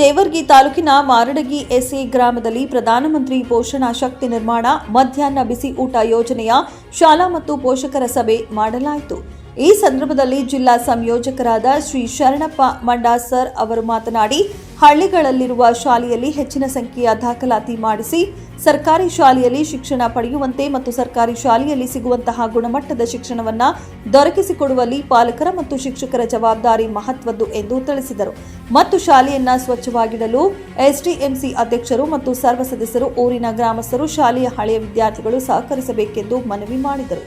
ಜೇವರ್ಗಿ ತಾಲೂಕಿನ ಮಾರಡಗಿ ಎಸ್ಎ ಗ್ರಾಮದಲ್ಲಿ ಪ್ರಧಾನಮಂತ್ರಿ ಪೋಷಣ ಶಕ್ತಿ ನಿರ್ಮಾಣ, ಮಧ್ಯಾಹ್ನ ಬಿಸಿ ಊಟ ಯೋಜನೆಯ ಶಾಲಾ ಮತ್ತು ಪೋಷಕರ ಸಭೆ ಮಾಡಲಾಯಿತು. ಈ ಸಂದರ್ಭದಲ್ಲಿ ಜಿಲ್ಲಾ ಸಂಯೋಜಕರಾದ ಶ್ರೀ ಶರಣಪ್ಪ ಮಂಡಾಸರ್ ಅವರು ಮಾತನಾಡಿ ಹಳ್ಳಿಗಳಲ್ಲಿರುವ ಶಾಲೆಯಲ್ಲಿ ಹೆಚ್ಚಿನ ಸಂಖ್ಯೆಯ ದಾಖಲಾತಿ ಮಾಡಿಸಿ, ಸರ್ಕಾರಿ ಶಾಲೆಯಲ್ಲಿ ಶಿಕ್ಷಣ ಪಡೆಯುವಂತೆ ಮತ್ತು ಸರ್ಕಾರಿ ಶಾಲೆಯಲ್ಲಿ ಸಿಗುವಂತಹ ಗುಣಮಟ್ಟದ ಶಿಕ್ಷಣವನ್ನು ದೊರಕಿಸಿಕೊಡುವಲ್ಲಿ ಪಾಲಕರ ಮತ್ತು ಶಿಕ್ಷಕರ ಜವಾಬ್ದಾರಿ ಮಹತ್ವದ್ದು ಎಂದು ತಿಳಿಸಿದರು. ಮತ್ತು ಶಾಲೆಯನ್ನ ಸ್ವಚ್ಛವಾಗಿಡಲು ಎಸ್ಡಿಎಂಸಿ ಅಧ್ಯಕ್ಷರು ಮತ್ತು ಸರ್ವ ಸದಸ್ಯರು ಊರಿನ ಗ್ರಾಮಸ್ಥರು ಶಾಲೆಯ ಹಳೆಯ ವಿದ್ಯಾರ್ಥಿಗಳು ಸಹಕರಿಸಬೇಕೆಂದು ಮನವಿ ಮಾಡಿದರು.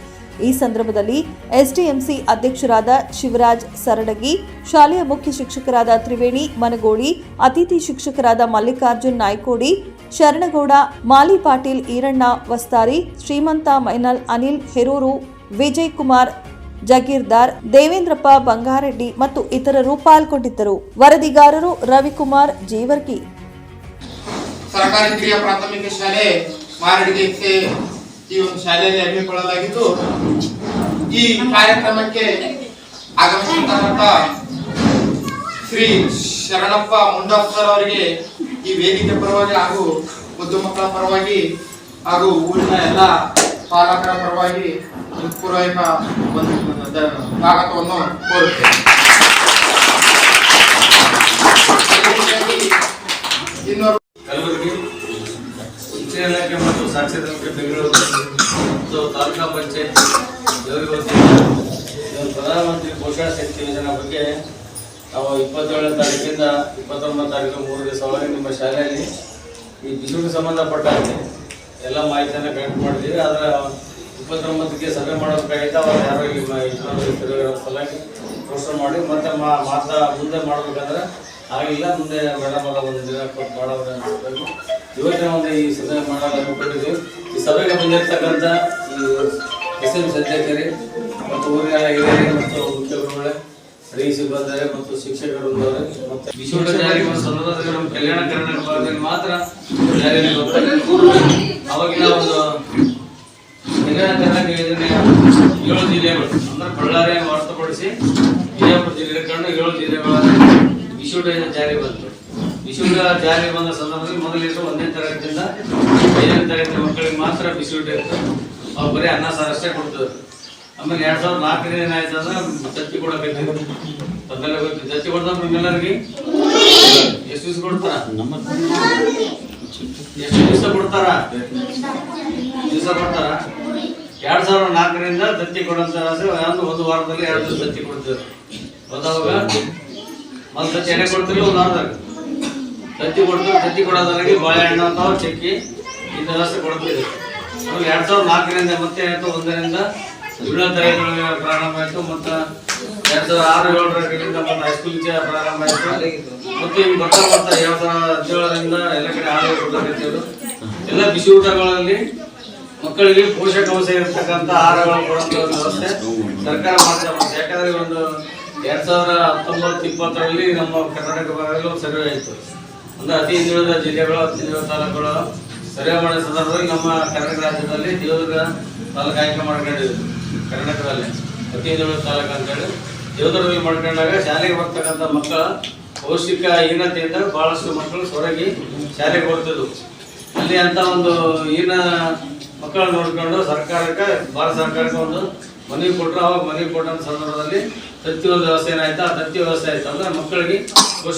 ಈ ಸಂದರ್ಭದಲ್ಲಿ ಎಸ್ಡಿಎಂಸಿ ಅಧ್ಯಕ್ಷರಾದ ಶಿವರಾಜ್ ಸರಡಗಿ, ಶಾಲೆಯ ಮುಖ್ಯ ಶಿಕ್ಷಕರಾದ ತ್ರಿವೇಣಿ ಮನಗೋಳಿ, ಅತಿಥಿ ಶಿಕ್ಷಕರಾದ ಮಲ್ಲಿಕಾರ್ಜುನ್ ನಾಯ್ಕೋಡಿ, ಶರಣಗೌಡ, ಮಾಲಿ ಪಾಟೀಲ್ ಈರಣ್ಣ ವಸ್ತಾರಿ, ಶ್ರೀಮಂತ ಮೈನಲ್ ಅನಿಲ್ ಹೆರೂರು ವಿಜಯ್ ಕುಮಾರ್ ಜಗೀರ್ದಾರ್, ದೇವೇಂದ್ರಪ್ಪ ಬಂಗಾರೆಡ್ಡಿ ಮತ್ತು ಇತರರು ಪಾಲ್ಗೊಂಡಿದ್ದರು. ವರದಿಗಾರರು ರವಿಕುಮಾರ್ ಜೀವರ್ಗಿ. ಸರ್ಕಾರಿ ಕಿರಿಯ ಪ್ರಾಥಮಿಕ ಶಾಲೆ ಮಾರಡಿಗೆ ಈ ಒಂದು ಶಾಲೆಯಲ್ಲಿ ಹಮ್ಮಿಕೊಳ್ಳಲಾಗಿದ್ದು, ಈ ಕಾರ್ಯಕ್ರಮಕ್ಕೆ ಆಗಮಿಸಿದಂತ ಶ್ರೀ ಶರಣಪ್ಪ ಮುಂಡಾಸ್ಕರ್ ಅವರಿಗೆ ಈ ವೇದಿಕೆ ಪರವಾಗಿ ಹಾಗೂ ಮುದ್ದು ಮಕ್ಕಳ ಪರವಾಗಿ ಹಾಗೂ ಊರಿನ ಎಲ್ಲ ಪಾಲಕರ ಪರವಾಗಿ ಪೂರ್ವಕ ಒಂದು ಸ್ವಾಗತವನ್ನು ಕೋರುತ್ತೇನೆ. ಇಲಾಖೆ ಬೆಂಗಳೂರು ಮತ್ತು ತಾಲೂಕಾ ಪಂಚಾಯತ್ ಪ್ರಧಾನಮಂತ್ರಿ ಪೋಷಣ ಶಕ್ತಿ ಯೋಜನೆ ಬಗ್ಗೆ ನಾವು ಇಪ್ಪತ್ತೇಳನೇ ತಾರೀಕಿಂದ ಇಪ್ಪತ್ತೊಂಬತ್ತು ತಾರೀಕು ಮೂರು ದಿವಸವಾಗಿ ನಿಮ್ಮ ಶಾಲೆಯಲ್ಲಿ ಈ ಬಿಸಿಲಿಗೆ ಸಂಬಂಧಪಟ್ಟಂತೆ ಎಲ್ಲ ಮಾಹಿತಿಯನ್ನು ಕಲೆಕ್ಟ್ ಮಾಡಿದ್ದೀವಿ ಆದರೆ ಇಪ್ಪತ್ತೊಂಬತ್ತಕ್ಕೆ ಸಭೆ ಮಾಡೋದಕ್ಕಾಗಿತ್ತು ಅವರು ಯಾರೋ ಇಲ್ಲಿ ಸಲಹೆ ಪೋಸ್ಟರ್ ಮಾಡಿ ಮತ್ತೆ ಮಾತಾ ಮುಂದೆ ಮಾಡ್ಬೇಕಂದ್ರೆ ಆಗಿಲ್ಲ ಮುಂದೆ ಮೇಡಮ್ ಅವರ ಒಂದು ದಿನ ಅನ್ಸ್ಬೇಕು ಇವತ್ತಿನ ಒಂದು ಈ ಸಭೆ ಮಾಡೋದು ಅನ್ಕೊಂಡಿದ್ದೀವಿ ಈ ಸಭೆಗೆ ಬಂದಿರತಕ್ಕಂಥ ಈ ಎಸ್ ಎಂ ಸದ್ಯಕರಿ ಮತ್ತು ಊರಿನ ಹಿರಿಯರಿಗೆ ಮತ್ತು ಮುಖ್ಯಮಂತ್ರಿಗಳೇ ಗುರುಗಳೇ ಸಿಬ್ಬಂದರೆ ಮತ್ತು ಶಿಕ್ಷಕರು ಮತ್ತು ವಿಶ್ವ ಜಾರಿಗೆ ಒಂದು ಸಂದರ್ಭದಲ್ಲಿ ನಮ್ಮ ಕಲ್ಯಾಣ ಕರ್ನಾಟಕ ಭಾಗದಲ್ಲಿ ಮಾತ್ರ ಅವಾಗಿನ ಒಂದು ಕಲ್ಯಾಣ ಕರ್ನಾಟಕ ಯೋಜನೆ ಏಳು ಜಿಲ್ಲೆಗಳು ಅಂದ್ರೆ ಬಳ್ಳಾರಿ ಹೊರತುಪಡಿಸಿ ವಿಜಯಪುರ ಜಿಲ್ಲೆ ಕಂಡು ಏಳು ಜಿಲ್ಲೆಗಳಲ್ಲಿ ವಿಶ್ವ ಜಾರಿ ಬಂತು. ವಿಶ್ವ ಜಾರಿ ಬಂದ ಸಂದರ್ಭದಲ್ಲಿ ಮೊದಲಿಟ್ಟು ಒಂದನೇ ತರಗತಿಯಿಂದ ಐದನೇ ತರಗತಿ ಮಕ್ಕಳಿಗೆ ಮಾತ್ರ ಬಿಸಿಯೂಟ ಇತ್ತು. ಅವ್ರು ಬರೀ ಅನ್ನ, ಸಾರು ಕೊಡ್ತಾರೆ ಆಮೇಲೆ ಎರಡ್ ಸಾವಿರದ ನಾಲ್ಕನೇ ಏನಾಯ್ತು ಅಂದ್ರೆ ತತ್ತಿ ಕೊಡಬೇಕು ಮೊದಲೆಲ್ಲ ಗೊತ್ತು ತತ್ತಿ ಕೊಡ್ತಾರೆ ನಿಮ್ಮೆಲ್ಲರಿಗೆ? ಎಷ್ಟು ದಿವಸ ಕೊಡ್ತಾರ? ಎಷ್ಟು ದಿವಸ ಕೊಡ್ತಾರ? ದಿವಸ ಕೊಡ್ತಾರ? ಎರಡ್ ಸಾವಿರದ ನಾಲ್ಕರಿಂದ ತತ್ತಿ ಕೊಡಂತ ಒಂದು ಒಂದು ವಾರದಲ್ಲಿ ಎರಡು ದಿವಸ ತತ್ತಿ ಕೊಡ್ತಿದ್ರು. ಅವಾಗ ಒಂದು ತತ್ತಿ ಎಣ್ಣೆ ಕೊಡ್ತಿರ್ಲಿ ಒಂದು ವಾರದಾಗ ತತ್ತಿ ಕೊಡ್ತೀವಿ ತತ್ತಿ ಕೊಡೋದ್ರಾಗೆ ಬಾಳೆಹಣ್ಣು ಅಂತ ಚಕ್ಕಿ ವ್ಯವಸ್ಥೆ ಕೊಡ್ತಿದ್ರು ಆಮೇಲೆ ಎರಡು ಸಾವಿರದ ನಾಲ್ಕರಿಂದ ಮತ್ತೆ ಆಯ್ತು, ಒಂದರಿಂದ ಏಳನೇ ಪ್ರಾರಂಭ ಆಯಿತು, ಮತ್ತು ಎರಡು ಸಾವಿರದ ಆರು ಏಳರಿಂದ ಮತ್ತು ಹೈಸ್ಕೂಲ್ ಪ್ರಾರಂಭ ಆಯಿತು. ಮತ್ತು ಈಗ ಬರ್ತಾ ಬರ್ತಾ ಎರಡು ಸಾವಿರದ ಹದಿನೇಳರಿಂದ ಎಲ್ಲ ಕಡೆ ಆರು ಕೊಡ್ಲಾಕತ್ತಿದ್ರು ಎಲ್ಲ ಬಿಸಿ ಊಟಗಳಲ್ಲಿ ಮಕ್ಕಳಿಗೆ ಪೋಷಕಾಂಶ ಇರತಕ್ಕಂಥ ಆಹಾರಗಳನ್ನು ಕೊಡುವಂತ ಒಂದು ವ್ಯವಸ್ಥೆ ಸರ್ಕಾರ ಮಾಡ್ತಾ. ಯಾಕಂದ್ರೆ ಒಂದು ಎರಡ್ ಸಾವಿರದ ಹತ್ತೊಂಬತ್ತು ಇಪ್ಪತ್ತರಲ್ಲಿ ನಮ್ಮ ಕರ್ನಾಟಕ ಭಾಗದಲ್ಲಿ ಒಂದು ಸರ್ವೆ ಆಯಿತು. ಅಂದರೆ ಅತಿ ಹಿಂದುಳಿದ ಜಿಲ್ಲೆಗಳು, ಅತಿ ಹಿಂದುಳಿದ ತಾಲೂಕುಗಳು ಸರ್ವೆ ಮಾಡಿದ ಸಂದರ್ಭದಲ್ಲಿ ನಮ್ಮ ಕರ್ನಾಟಕ ರಾಜ್ಯದಲ್ಲಿ ದೇವದುರ್ಗ ತಾಲೂಕು ಆಯ್ಕೆ ಮಾಡ್ಕೊಂಡಿದ್ವಿ. ಕರ್ನಾಟಕದಲ್ಲಿ ಅತಿ ಹಿಂದುಳಿದ ತಾಲೂಕು ಅಂತೇಳಿ. ದೇವದುರ್ಗದಲ್ಲಿ ಮಾಡ್ಕೊಂಡಾಗ ಶಾಲೆಗೆ ಬರ್ತಕ್ಕಂಥ ಮಕ್ಕಳ ಪೌಷ್ಟಿಕ ಹೀನತೆಯಿಂದ ಭಾಳಷ್ಟು ಮಕ್ಕಳು ಹೊರಗೆ ಶಾಲೆಗೆ ಬರ್ತಿದ್ವು ಅಲ್ಲಿ ಅಂತ ಒಂದು ಹೀನ ಮಕ್ಕಳನ್ನ ನೋಡ್ಕೊಂಡು ಸರ್ಕಾರಕ್ಕೆ, ಭಾರತ ಸರ್ಕಾರಕ್ಕೆ ಒಂದು ಮನವಿ ಕೊಟ್ಟರು ಅವಾಗ ಮನವಿ ಕೊಟ್ಟಂತ ಸಂದರ್ಭದಲ್ಲಿ ತತ್ತಿ ಒಂದು ವ್ಯವಸ್ಥೆ ಏನಾಯ್ತು? ಆ ತತ್ತಿ ವ್ಯವಸ್ಥೆ ಆಯ್ತು ಅಂದ್ರೆ ಮಕ್ಕಳಿಗೆ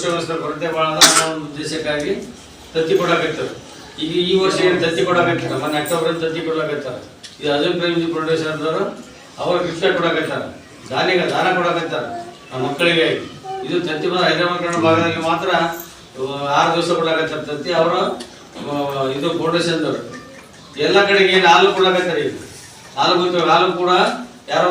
ವ್ಯವಸ್ಥೆ ಕೊರತೆ ಭಾಳ ಉದ್ದೇಶಕ್ಕಾಗಿ ತತ್ತಿ ಕೊಡಕತ್ತಾರೆ ಈಗ ಈ ವರ್ಷ ಏನು ತತ್ತಿ ಕೊಡಕತ್ತಾರ ಮೊನ್ನೆ ಅಕ್ಟೋಬರ್ ತತ್ತಿ ಕೊಡಕತ್ತಾರ ಇದು ಅಜಂ ಪ್ರೇಮ್ಜಿ ಪ್ರೊಡ್ಯೂಸರ್ದವರು ಅವರು ಗಿಫ್ಟ್ ಕೊಡಕತ್ತಾರ ದಾನಿಗೆ ದಾನ ಕೊಡಕತ್ತಾರ ಆ ಮಕ್ಕಳಿಗೆ ಇದು ತತ್ತಿ ಬಂದ ಹೈದರಾಬಾದ್ ಕನ್ನಡ ಭಾಗದಲ್ಲಿ ಮಾತ್ರ ಆರು ದಿವಸ ಕೊಡಕತ್ತಾರ ತತ್ತಿ. ಅವರು ಇದು ಫೌಂಡೇಶನ್ದವರು. ಎಲ್ಲ ಕಡೆಗೆ ಏನು ಹಾಲು ಕೊಡಕತ್ತಾರ ಈಗ. ಹಾಲು ಗೊತ್ತು ಹಾಲು ಕೂಡ